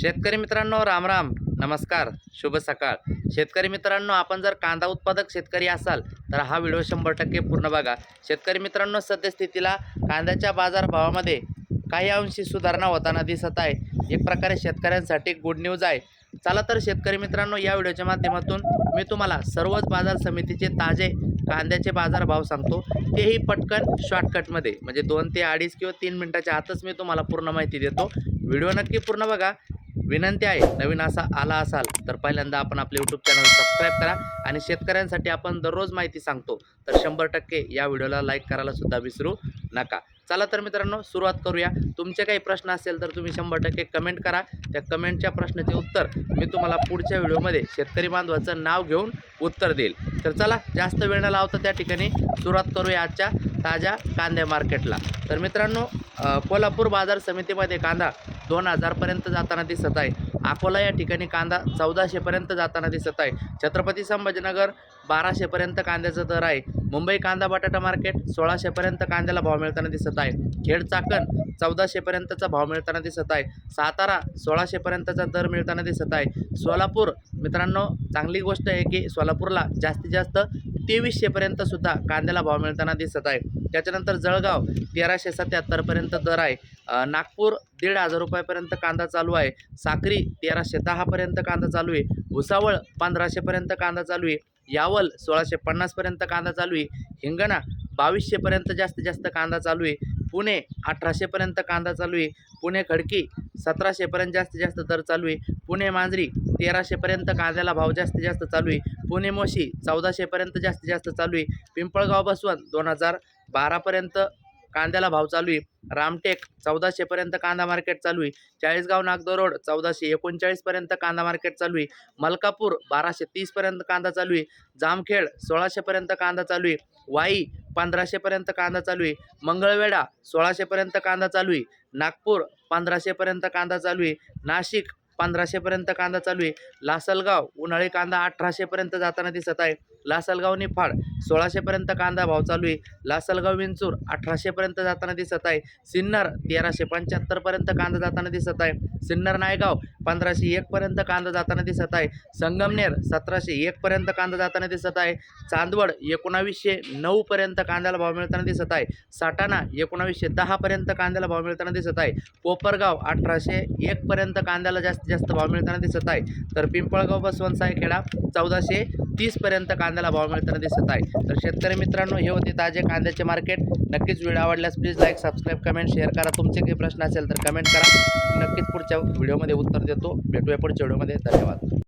शेतकरी मित्रांनो राम राम. नमस्कार. शुभ सकाळ. शेतकरी मित्रांनो आपण जर कांदा उत्पादक शेतकरी असाल तर हा व्हिडिओ शंभर टक्के पूर्ण बघा. शेतकरी मित्रांनो सद्यस्थितीला कांद्याच्या बाजारभावामध्ये काही अंशी सुधारणा होताना दिसत आहे. एक प्रकारे शेतकऱ्यांसाठी गुड न्यूज आहे. चला तर शेतकरी मित्रांनो या व्हिडिओच्या माध्यमातून मी तुम्हाला सर्वच बाजार समितीचे ताजे कांद्याचे बाजारभाव सांगतो. तेही पटकन शॉर्टकटमध्ये म्हणजे दोन ते अडीच किंवा तीन मिनटाच्या आतच मी तुम्हाला पूर्ण माहिती देतो. व्हिडिओ नक्की पूर्ण बघा. विनंती आहे नवीन असा आला असाल तर पहिल्यांदा आपण आपले यूट्यूब चॅनल सबस्क्राईब करा आणि शेतकऱ्यांसाठी आपण दररोज माहिती सांगतो. तर शंभर टक्के या व्हिडिओला लाईक करायला सुद्धा विसरू नका. चला तर मित्रांनो सुरुवात करूया. तुमचे काही प्रश्न असेल तर तुम्ही शंभर टक्के कमेंट करा. त्या कमेंटच्या प्रश्नाचे उत्तर मी तुम्हाला पुढच्या व्हिडिओमध्ये शेतकरी बांधवाचं नाव घेऊन उत्तर देईल. तर चला जास्त वेळ न लावता त्या ठिकाणी सुरुवात करूया आजच्या ताज्या कांद्या मार्केटला तर मित्रांनो कोल्हापूर बाजार समितीमध्ये कांदा दोन हजारपर्यंत जाताना दिसत आहे. अकोला या ठिकाणी कांदा चौदाशेपर्यंत जाताना दिसत आहे. छत्रपती संभाजीनगर बाराशेपर्यंत कांद्याचा दर आहे. मुंबई कांदा बटाटा मार्केट सोळाशेपर्यंत कांद्याला भाव मिळताना दिसत आहे. खेड चाकण चौदाशेपर्यंतचा भाव मिळताना दिसत आहे. सातारा सोळाशेपर्यंतचा दर मिळताना दिसत आहे. सोलापूर मित्रांनो चांगली गोष्ट आहे की सोलापूरला जास्तीत जास्त तेवीसशेपर्यंत सुद्धा कांद्याला भाव मिळताना दिसत आहे. त्याच्यानंतर जळगाव तेराशे सत्याहत्तरपर्यंत दर आहे. नागपूर दीड हजार रुपयापर्यंत कांदा चालू आहे. साक्री तेराशे दहापर्यंत कांदा चालू आहे. भुसावळ पंधराशेपर्यंत कांदा चालू आहे. यावल सोळाशे पन्नासपर्यंत कांदा चालू आहे. हिंगणा बावीसशेपर्यंत जास्तीत जास्त कांदा चालू आहे. पुणे अठराशेपर्यंत कांदा चालू आहे. पुणे खडकी सतराशेपर्यंत जास्तीत जास्त दर चालू आहे. पुणे मांजरी तेराशेपर्यंत कांद्याला भाव जास्तीत जास्त चालू आहे. पुणे मोशी चौदाशेपर्यंत जास्तीत जास्त चालू आहे. पिंपळगाव बसवंत दोन हजार बारापर्यंत कांद्याला भाव चालू आहे. रामटेक चौदाशेपर्यंत कांदा मार्केट चालू आहे. चाळीसगाव नागदो रोड चौदाशे एकोणचाळीसपर्यंत कांदा मार्केट चालू आहे. मलकापूर बाराशे तीसपर्यंत कांदा चालू आहे. जामखेड सोळाशेपर्यंत कांदा चालू आहे. वाई पंधराशेपर्यंत कांदा चालू आहे. मंगळवेढा सोळाशेपर्यंत कांदा चालू आहे. नागपूर पंधराशेपर्यंत कांदा चालू आहे. नाशिक पंधराशेपर्यंत कांदा चालू आहे. लासलगाव उन्हाळी कांदा अठराशेपर्यंत जाताना दिसत आहे. लासलगाव निफाड सोळाशेपर्यंत कांदा भाव चालू आहे. लासलगाव विंचूर अठराशेपर्यंत जाताना दिसत आहे. सिन्नर तेराशे पंच्याहत्तरपर्यंत कांदा जाताना दिसत आहे. सिन्नर नायगाव पंधराशे एकपर्यंत कांदा जाताना दिसत आहे. संगमनेर सतराशे एकपर्यंत कांदा जाताना दिसत आहे. चांदवड एकोणावीसशे नऊपर्यंत कांद्याला भाव मिळताना दिसत आहे. साठाणा एकोणावीसशे दहापर्यंत कांद्याला भाव मिळताना दिसत आहे. कोपरगाव अठराशे एकपर्यंत कांद्याला जास्त जास्तीत जास्त भाव मिळताना दिसत आहे. तर पिंपळगाव बसवंत सायखेडा चौदाशे तीसपर्यंत कांद्याला भाव मिळताना दिसत आहे. तर शेतकरी मित्रांनो हे होते ताजे कांद्याचे मार्केट नक्कीच व्हिडिओ आवडल्यास please like subscribe comment share करा. तुमचे काही प्रश्न असेल तर कमेंट करा. नक्कीच पुढच्या व्हिडिओमध्ये उत्तर देतो. भेटूया पुढच्या व्हिडिओमध्ये धन्यवाद.